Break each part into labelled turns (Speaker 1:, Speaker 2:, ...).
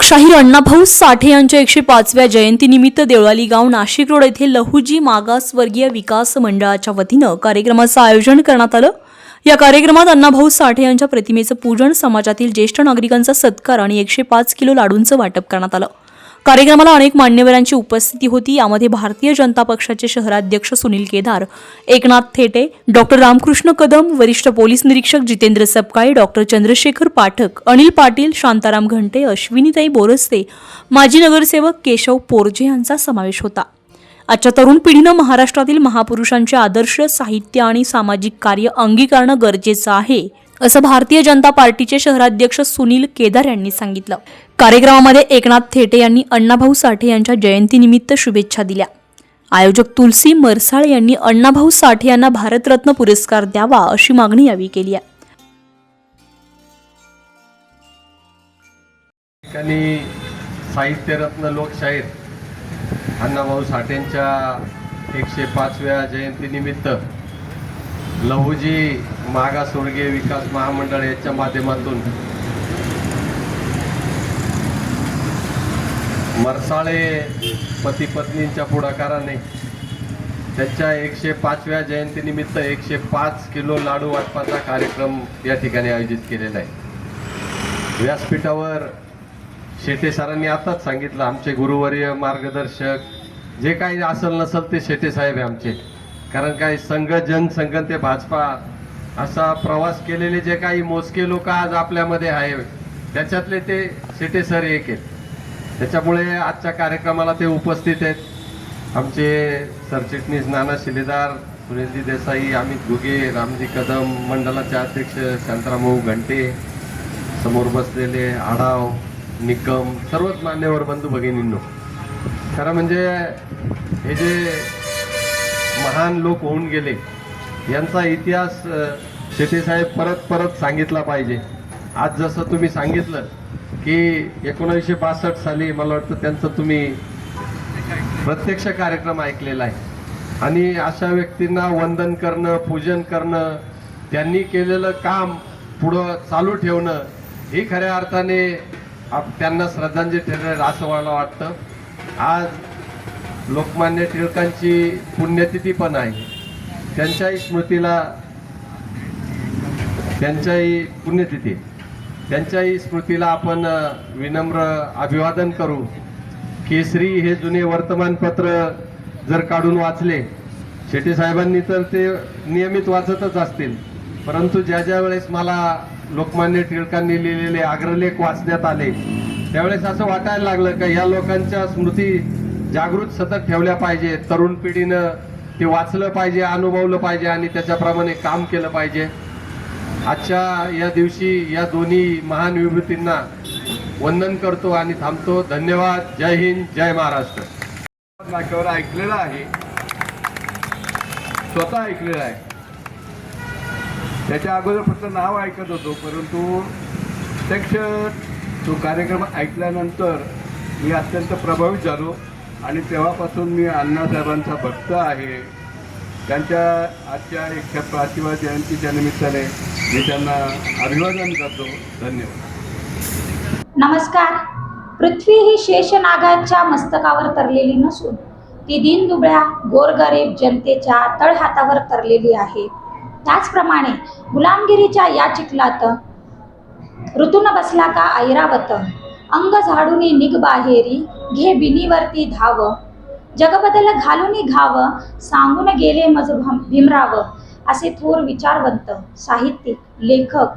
Speaker 1: लोकशाहीर अण्णाभाऊ साठे यांच्या एकशे पाचव्या जयंतीनिमित्त देवळाली गाव नाशिक रोड येथे लहुजी मागासवर्गीय विकास मंडळाच्या वतीनं कार्यक्रमाचं आयोजन करण्यात आलं. या कार्यक्रमात अण्णाभाऊ साठे यांच्या प्रतिमेचं पूजन समाजातील ज्येष्ठ नागरिकांचा सत्कार आणि एकशे पाच किलो लाडूंचं वाटप करण्यात आलं. कार्यक्रमाला अनेक मान्यवरांची उपस्थिती होती. यामध्ये भारतीय जनता पक्षाचे शहराध्यक्ष सुनील केदार एकनाथ थेटे डॉक्टर रामकृष्ण कदम वरिष्ठ पोलीस निरीक्षक जितेंद्र सपकाळे डॉक्टर चंद्रशेखर पाठक अनिल पाटील शांताराम घंटे अश्विनीताई बोरस्ते माजी नगरसेवक केशव पोरजे यांचा समावेश होता. आजच्या तरुण पिढीनं महाराष्ट्रातील महापुरुषांचे आदर्श साहित्य आणि सामाजिक कार्य अंगीकारणं गरजेचं आहे. असं भारतीय जनता पार्टीचे शहराध्यक्ष सुनील केदार यांनी सांगितलं. कार्यक्रमामध्ये एकनाथ थेटे यांनी अण्णाभाऊ साठे यांच्या जयंतीनिमित्त शुभेच्छा दिल्या. आयोजक तुलसी मरसाळ यांनी अण्णाभाऊ साठे यांना भारतरत्न पुरस्कार द्यावा अशी मागणी यावेळी केली आहे.
Speaker 2: ठिकाणी साहित्यरत्न लोकशाहीर अण्णाभाऊ साठेंच्या एकशे पाचव्या जयंतीनिमित्त लहुजी मागासवर्गीय विकास महामंडळ याच्या माध्यमातून मरसाळे पती पत्नींच्या पुढाकाराने त्याच्या एकशे पाचव्या जयंतीनिमित्त एकशे पाच किलो लाडू वाटपाचा कार्यक्रम या ठिकाणी आयोजित केलेला आहे. व्यासपीठावर शेटे सरांनी आताच सांगितलं आमचे गुरुवर्य मार्गदर्शक जे काही असेल नसेल ते शेटे साहेब आहे आमचे. कारण काय संघ जनसंघ ते भाजपा असा प्रवास केलेले जे काही मोजके लोक आज आपल्यामध्ये आहे त्याच्यातले ते शेटे सर एक आहेत. त्याच्यामुळे आजच्या कार्यक्रमाला ते उपस्थित आहेत. आमचे सरचिटणीस नाना शिलेदार सुनीलजी देसाई अमित घुगे रामजी कदम मंडळाचे अध्यक्ष शांतारामभाऊ घंटे समोर बसलेले आढाव निकम सर्वच मान्यवर बंधू भगिनींनो. खरं म्हणजे हे जे महान लोक होऊन गेले. यांचा इतिहास अ, परत परत सांगितला पाहिजे. आज जसं तुम्ही सांगितलं की एकोणीसशे बासष्ट साली मला वाटतं त्यांचं तुम्ही प्रत्यक्ष कार्यक्रम ऐकलेला आहे. आणि अशा व्यक्तींना वंदन करणं पूजन करणं त्यांनी केलेलं काम पुढं चालू ठेवणं ही खऱ्या अर्थाने आप- त्यांना श्रद्धांजली ठरेल असं मला वाटतं. आज लोकमान्य टिळकांची पुण्यतिथी पण आहे. त्यांच्याही स्मृतीला त्यांच्याही पुण्यतिथी त्यांच्याही स्मृतीला आपण विनम्र अभिवादन करू. केसरी हे जुने वर्तमानपत्र जर काढून वाचले शेट्टी साहेबांनी तर ते नियमित वाचतच असतील. परंतु ज्या ज्या वेळेस मला लोकमान्य टिळकांनी लिहिलेले अग्रलेख वाचण्यात आले त्यावेळेस असं वाटायला लागलं का या लोकांच्या स्मृती जागृत सतत ठेवल्या पाहिजे. तरुण पिढीनं ते वाचलं पाहिजे अनुभवलं पाहिजे आणि त्याच्याप्रमाणे काम केलं पाहिजे. आजच्या या दिवशी या दोन्ही महान विभूतींना वंदन करतो आणि थांबतो. धन्यवाद. जय हिंद जय महाराष्ट्र.
Speaker 3: नाक्यावर ऐकलेलं आहे. स्वतः ऐकलेलं आहे. त्याच्या अगोदर फक्त नाव ऐकत होतो परंतु प्रत्यक्ष तो कार्यक्रम ऐकल्यानंतर मी अत्यंत प्रभावित झालो. आणि तेव्हापासून मी अण्णासाहेबांचा भक्त आहे. त्यांच्या आजच्या एकशे पाचव्या जयंतीच्या निमित्ताने मी त्यांना अभिवादन करतो. धन्यवाद.
Speaker 4: नमस्कार. पृथ्वी ही शेषनागाच्या मस्तकावर तरलेली नसून ती दिनदुबळ्या गोरगरीब जनतेच्या तळहातावर तरलेली आहे. त्याचप्रमाणे गुलामगिरीच्या या चिखलात ऋतून बसला का ऐरावत अंग झाडूनी निघ बाहेरी घे बिनीवरती धाव. जगबदल घालून घाव सांगून गेले मज भम- भीमराव असे थोर विचारवंत साहित्यिक लेखक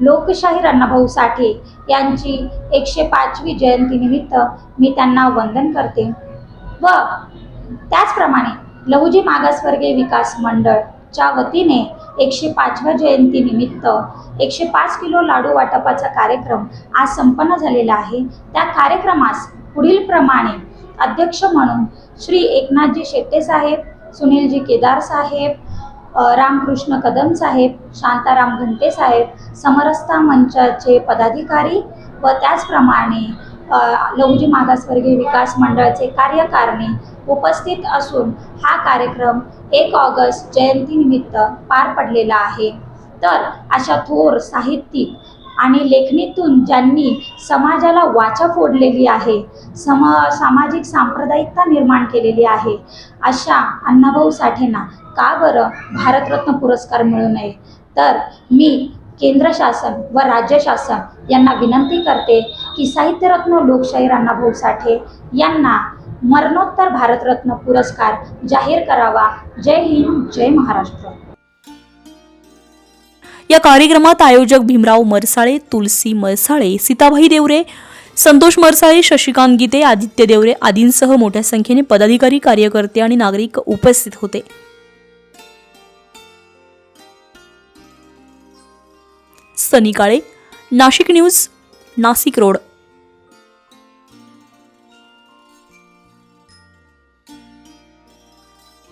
Speaker 4: लोकशाहीर अण्णाभाऊ साठे यांची एकशे पाचवी जयंतीनिमित्त मी त्यांना वंदन करते. व त्याचप्रमाणे लहुजी मागासवर्गीय विकास मंडळच्या वतीने एकशे पाचव्या जयंतीनिमित्त एकशे पाच किलो लाडू वाटपाचा कार्यक्रम आज संपन्न झालेला आहे. त्या कार्यक्रमास पुढील प्रमाणे अध्यक्ष म्हणून श्री एकनाथजी शेट्टे साहेब सुनीलजी केदार साहेब रामकृष्ण कदम साहेब शांताराम घंटे साहेब समरसता मंचाचे पदाधिकारी व त्याचप्रमाणे अ, मागासवर्गीय विकास मंडळाचे कार्यकारिणी उपस्थित असून हा कार्यक्रम एक ऑगस्ट जयंतीनिमित्त पार पडलेला आहे. तर अशा थोर साहित्यिक आणि लेखणीतून ज्यांनी समाजाला वाचा फोडलेली आहे सम सामाजिक सांप्रदायिकता निर्माण केलेली आहे अशा अण्णाभाऊ साठेंना का बरं भारतरत्न पुरस्कार मिळू नये? तर मी केंद्र शासन व राज्य शासन यांना विनंती करते की साहित्यरत्न लोकशाहीर अण्णाभाऊ साठे यांना मरणोत्तर भारतरत्न पुरस्कार जाहीर करावा. जय हिंद जय महाराष्ट्र.
Speaker 1: या कार्यक्रमात आयोजक भीमराव मरसाळे तुलसी मरसाळे सीताभाई देवरे संतोष मरसाळे शशिकांत गीते आदित्य देवरे आदींसह मोठ्या संख्येने पदाधिकारी कार्यकर्ते आणि नागरिक उपस्थित होते. Sunny Kale Nashik news Nashik road.